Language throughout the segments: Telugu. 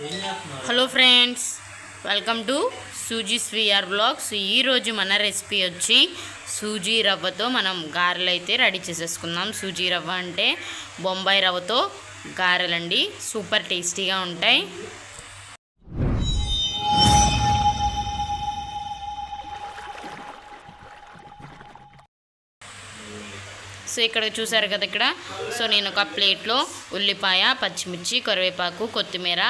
హలో ఫ్రెండ్స్ వెల్కమ్ టు సూజీ స్వీఆర్ బ్లాగ్స్. ఈరోజు మన రెసిపీ వచ్చి సూజీ రవ్వతో మనం గారెలు అయితే రెడీ చేసేసుకుందాం. సూజీ రవ్వ అంటే బొంబాయి రవ్వతో గారెలండి. సూపర్ టేస్టీగా ఉంటాయి. సో ఇక్కడ చూసారు కదా ఇక్కడ. సో నేను ఒక ప్లేట్లో ఉల్లిపాయ పచ్చిమిర్చి కరివేపాకు కొత్తిమీర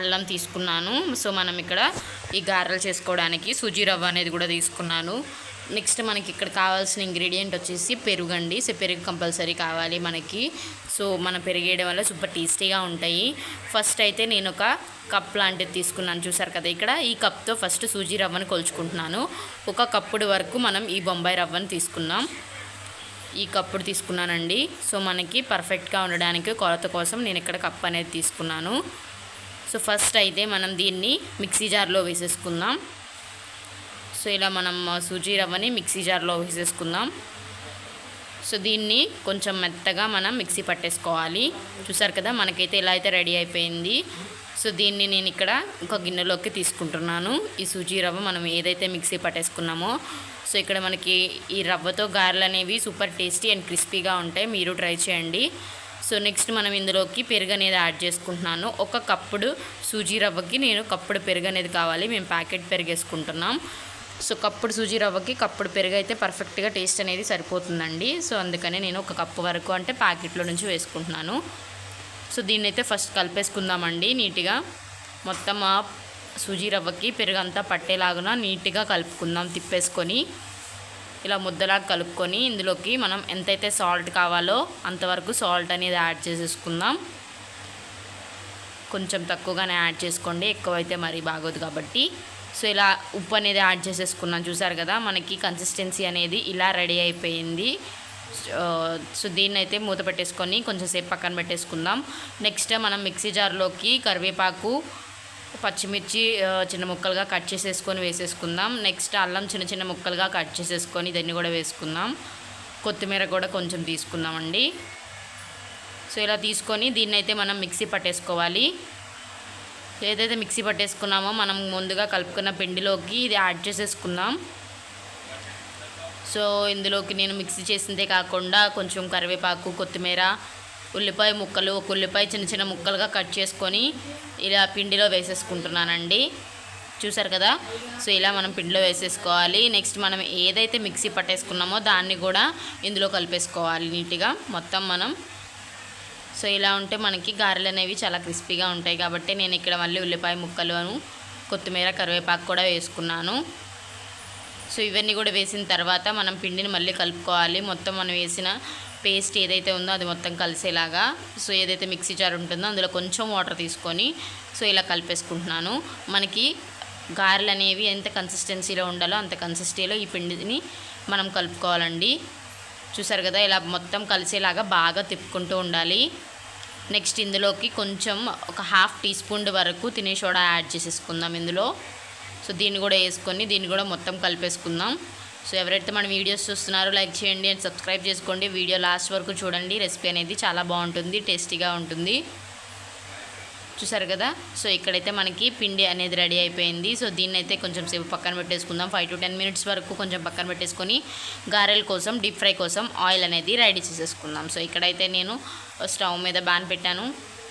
అల్లం తీసుకున్నాను. సో మనం ఇక్కడ ఈ గారెలు చేసుకోవడానికి సుజీ రవ్వ అనేది కూడా తీసుకున్నాను. నెక్స్ట్ మనకి ఇక్కడ కావాల్సిన ఇంగ్రీడియంట్ వచ్చేసి పెరుగు అండి. సో పెరుగు కంపల్సరీ కావాలి మనకి. సో మనం పెరిగేయడం వల్ల సూపర్ టేస్టీగా ఉంటాయి. ఫస్ట్ అయితే నేను ఒక కప్ లాంటిది తీసుకున్నాను. చూసారు కదా ఇక్కడ. ఈ కప్తో ఫస్ట్ సూజీ రవ్వను కొలుచుకుంటున్నాను. ఒక కప్పుడు వరకు మనం ఈ బొంబాయి రవ్వను తీసుకున్నాం ఈ కప్పుడు తీసుకున్నానండి. సో మనకి పర్ఫెక్ట్గా ఉండడానికి కొలత కోసం నేను ఇక్కడ కప్ అనేది తీసుకున్నాను. సో ఫస్ట్ అయితే మనం దీన్ని మిక్సీ జార్లో వేసేసుకుందాం. సో ఇలా మనం సూజీ రవ్వని మిక్సీ జార్లో వేసేసుకుందాం. సో దీన్ని కొంచెం మెత్తగా మనం మిక్సీ పట్టేసుకోవాలి. చూసారు కదా మనకైతే ఇలా అయితే రెడీ అయిపోయింది. సో దీన్ని నేను ఇక్కడ ఒక గిన్నెలోకి తీసుకుంటున్నాను. ఈ సూజీ రవ్వ మనం ఏదైతే మిక్సీ పట్టేసుకున్నామో సో ఇక్కడ మనకి ఈ రవ్వతో గారెలు అనేవి సూపర్ టేస్టీ అండ్ క్రిస్పీగా ఉంటాయి. మీరు ట్రై చేయండి. సో నెక్స్ట్ మనం ఇందులోకి పెరుగు అనేది యాడ్ చేసుకుంటున్నాను. ఒక కప్పుడు సూజీ రవ్వకి నేను కప్పుడు పెరుగు అనేది కావాలి. మేము ప్యాకెట్ పెరుగు వేసుకుంటున్నాం. సో కప్పుడు సూజీ రవ్వకి కప్పుడు పెరుగు అయితే పర్ఫెక్ట్గా టేస్ట్ అనేది సరిపోతుందండి. సో అందుకని నేను ఒక కప్పు వరకు అంటే ప్యాకెట్లో నుంచి వేసుకుంటున్నాను. సో దీన్ని అయితే ఫస్ట్ కలిపేసుకుందామండి నీట్గా. మొత్తం ఆ సూజీ రవ్వకి పెరుగు అంతా పట్టేలాగున నీట్గా కలుపుకుందాం తిప్పేసుకొని. ఇలా ముద్దలాగా కలుపుకొని ఇందులోకి మనం ఎంతైతే సాల్ట్ కావాలో అంతవరకు సాల్ట్ అనేది యాడ్ చేసేసుకుందాం. కొంచెం తక్కువగానే యాడ్ చేసుకోండి ఎక్కువైతే మరీ బాగోదు కాబట్టి. సో ఇలా ఉప్పు అనేది యాడ్ చేసేసుకున్నాం చూసారు కదా? మనకి కన్సిస్టెన్సీ అనేది ఇలా రెడీ అయిపోయింది. సో దీన్ని అయితే మూత పెట్టేసుకొని కొంచెం సేపు పక్కన పెట్టేసుకుందాం. నెక్స్ట్ మనం మిక్సీ జార్లోకి కరివేపాకు పచ్చిమిర్చి చిన్న ముక్కలుగా కట్ చేసేసుకొని వేసేసుకుందాం. నెక్స్ట్ అల్లం చిన్న చిన్న ముక్కలుగా కట్ చేసేసుకొని దీన్ని కూడా వేసుకుందాం. కొత్తిమీర కూడా కొంచెం తీసుకుందామండి. సో ఇలా తీసుకొని దీన్ని అయితే మనం మిక్సీ పట్టేసుకోవాలి. ఏదైతే మిక్సీ పట్టేసుకున్నామో మనం ముందుగా కలుపుకున్న పిండిలోకి ఇది యాడ్ చేసేసుకుందాం. సో ఇందులోకి నేను మిక్సీ చేసిందే కాకుండా కొంచెం కరివేపాకు కొత్తిమీర ఉల్లిపాయ ముక్కలు ఒక ఉల్లిపాయ చిన్న చిన్న ముక్కలుగా కట్ చేసుకొని ఇలా పిండిలో వేసేసుకుంటున్నానండి. చూసారు కదా? సో ఇలా మనం పిండిలో వేసేసుకోవాలి. నెక్స్ట్ మనం ఏదైతే మిక్సీ పట్టేసుకున్నామో దాన్ని కూడా ఇందులో కలిపేసుకోవాలి నీట్గా. మొత్తం మనం. సో ఇలా ఉంటే మనకి గారెలు అనేవి చాలా క్రిస్పీగా ఉంటాయి కాబట్టి నేను ఇక్కడ మళ్ళీ ఉల్లిపాయ ముక్కలను కొత్తిమీర కరివేపాకు కూడా వేసుకున్నాను. సో ఇవన్నీ కూడా వేసిన తర్వాత మనం పిండిని మళ్ళీ కలుపుకోవాలి. మొత్తం మనం వేసిన పేస్ట్ ఏదైతే ఉందో అది మొత్తం కలిసేలాగా సో ఏదైతే మిక్సీ జార్ ఉంటుందో అందులో కొంచెం వాటర్ తీసుకొని సో ఇలా కలిపేసుకుంటున్నాను. మనకి గారెలు అనేవి ఎంత కన్సిస్టెన్సీలో ఉండాలో అంత కన్సిస్టెన్సీలో ఈ పిండిని మనం కలుపుకోవాలండి. చూసారు కదా ఇలా మొత్తం కలిసేలాగా బాగా తిప్పుకుంటూ ఉండాలి. నెక్స్ట్ ఇందులోకి కొంచెం ఒక హాఫ్ టీ స్పూన్ వరకు తినే సోడా యాడ్ చేసేసుకుందాం ఇందులో. సో దీన్ని కూడా వేసుకొని దీన్ని కూడా మొత్తం కలిపేసుకుందాం. సో ఎవరైతే మన వీడియోస్ చూస్తున్నారో లైక్ చేయండి అండ్ సబ్స్క్రైబ్ చేసుకోండి. వీడియో లాస్ట్ వరకు చూడండి. రెసిపీ అనేది చాలా బాగుంటుంది టేస్టీగా ఉంటుంది. చూసారు కదా? సో ఇక్కడైతే మనకి పిండి అనేది రెడీ అయిపోయింది. సో దీన్ని అయితే కొంచెం సేపు పక్కన పెట్టేసుకుందాం. ఫైవ్ టు టెన్ మినిట్స్ వరకు కొంచెం పక్కన పెట్టేసుకొని గారెల కోసం డీప్ ఫ్రై కోసం ఆయిల్ అనేది రెడీ చేసేసుకుందాం. సో ఇక్కడైతే నేను స్టవ్ మీద బ్యాన్ పెట్టాను.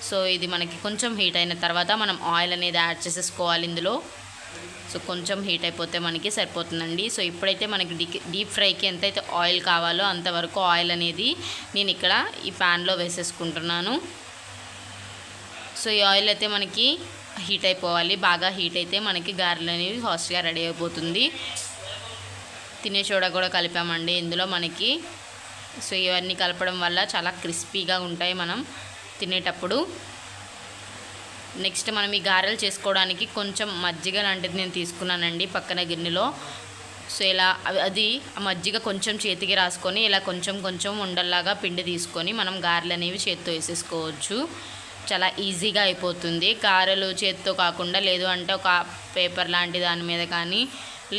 సో ఇది మనకి కొంచెం హీట్ అయిన తర్వాత మనం ఆయిల్ అనేది యాడ్ చేసేసుకోవాలి ఇందులో. సో కొంచెం హీట్ అయిపోతే మనకి సరిపోతుందండి. సో ఇప్పుడైతే మనకి డీప్ ఫ్రైకి ఎంతైతే ఆయిల్ కావాలో అంతవరకు ఆయిల్ అనేది నేను ఇక్కడ ఈ ప్యాన్లో వేసేసుకుంటున్నాను. సో ఈ ఆయిల్ అయితే మనకి హీట్ అయిపోవాలి. బాగా హీట్ అయితే మనకి గారెలు అనేవి ఫాస్ట్గా రెడీ అయిపోతుంది. తినే చోడ కూడా కలిపామండి. ఇందులో మనకి సో ఇవన్నీ కలపడం వల్ల చాలా క్రిస్పీగా ఉంటాయి మనం తినేటప్పుడు. నెక్స్ట్ మనం ఈ గారెలు చేసుకోవడానికి కొంచెం మజ్జిగ లాంటిది నేను తీసుకున్నానండి పక్కన గిన్నెలో. సో ఇలా అది మజ్జిగ కొంచెం చేతికి రాసుకొని ఇలా కొంచెం కొంచెం ఉండల్లాగా పిండి తీసుకొని మనం గారెలు అనేవి చేత్తో వేసేసుకోవచ్చు. చాలా ఈజీగా అయిపోతుంది. గారెలు చేత్తో కాకుండా లేదు అంటే ఒక పేపర్ లాంటి దాని మీద కానీ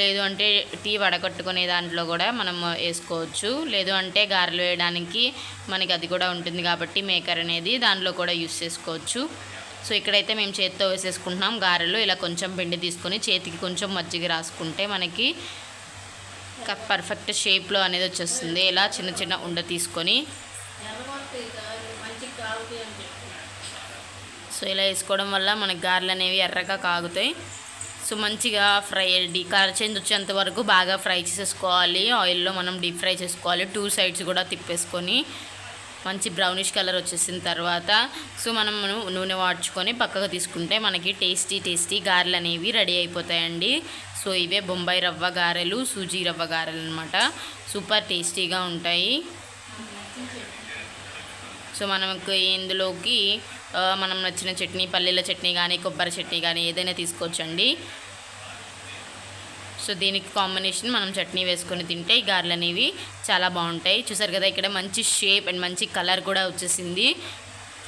లేదు అంటే టీ వడకట్టుకునే దాంట్లో కూడా మనం వేసుకోవచ్చు. లేదు అంటే గారెలు వేయడానికి మనకి అది కూడా ఉంటుంది కాబట్టి మేకర్ అనేది దాంట్లో కూడా యూస్ చేసుకోవచ్చు. సో ఇక్కడైతే మేము చేతితో వేసేసుకుంటున్నాం గారెలు. ఇలా కొంచెం పిండి తీసుకొని చేతికి కొంచెం మజ్జిగ రాసుకుంటే మనకి పర్ఫెక్ట్ షేప్లో అనేది వచ్చేస్తుంది. ఇలా చిన్న చిన్న ఉండ తీసుకొని సో ఇలా వేసుకోవడం వల్ల మనకి గారెలు అనేవి ఎర్రగా కాగుతాయి. సో మంచిగా ఫ్రై డీ కలర్ చేంజ్ వచ్చేంత వరకు బాగా ఫ్రై చేసేసుకోవాలి. ఆయిల్లో మనం డీప్ ఫ్రై చేసుకోవాలి. టూ సైడ్స్ కూడా తిప్పేసుకొని మంచి బ్రౌనిష్ కలర్ వచ్చేసిన తర్వాత సో మనం నూనె వాడ్చుకొని పక్కకు తీసుకుంటే మనకి టేస్టీ టేస్టీ గారెలు అనేవి రెడీ అయిపోతాయండి. సో ఇవే బొంబాయి రవ్వ గారెలు సూజీ రవ్వ గారెలు అనమాట సూపర్ టేస్టీగా ఉంటాయి. సో మనకు ఇందులోకి మనం నచ్చిన చట్నీ పల్లీల చట్నీ కానీ కొబ్బరి చట్నీ కానీ ఏదైనా తీసుకోవచ్చండి. సో దీనికి కాంబినేషన్ మనం చట్నీ వేసుకొని తింటే ఈ గారెలు అనేవి చాలా బాగుంటాయి. చూసారు కదా ఇక్కడ మంచి షేప్ అండ్ మంచి కలర్ కూడా వచ్చేసింది.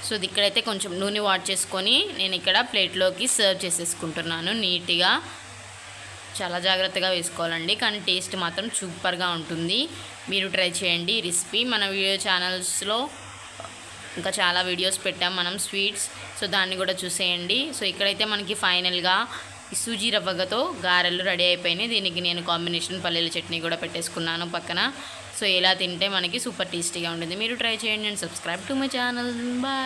సో ఇక్కడైతే కొంచెం నూనె వాట్ చేసుకొని నేను ఇక్కడ ప్లేట్లోకి సర్వ్ చేసేసుకుంటున్నాను నీట్గా. చాలా జాగ్రత్తగా వేసుకోవాలండి కానీ టేస్ట్ మాత్రం సూపర్గా ఉంటుంది. మీరు ట్రై చేయండి ఈ రెసిపీ మన వీడియో ఛానల్స్లో ఇంకా చాలా వీడియోస్ పెట్టాం మనం స్వీట్స్ సో దాన్ని కూడా చూసేయండి. సో ఇక్కడైతే మనకి ఫైనల్గా సూజీ రవ్వగతో గారెలు రెడీ అయిపోయినాయి. దీనికి నేను కాంబినేషన్ పల్లీల చట్నీ కూడా పెట్టేసుకున్నాను పక్కన. సో ఇలా తింటే మనకి సూపర్ టేస్టీగా ఉంటుంది. మీరు ట్రై చేయండి and subscribe to my channel. Bye.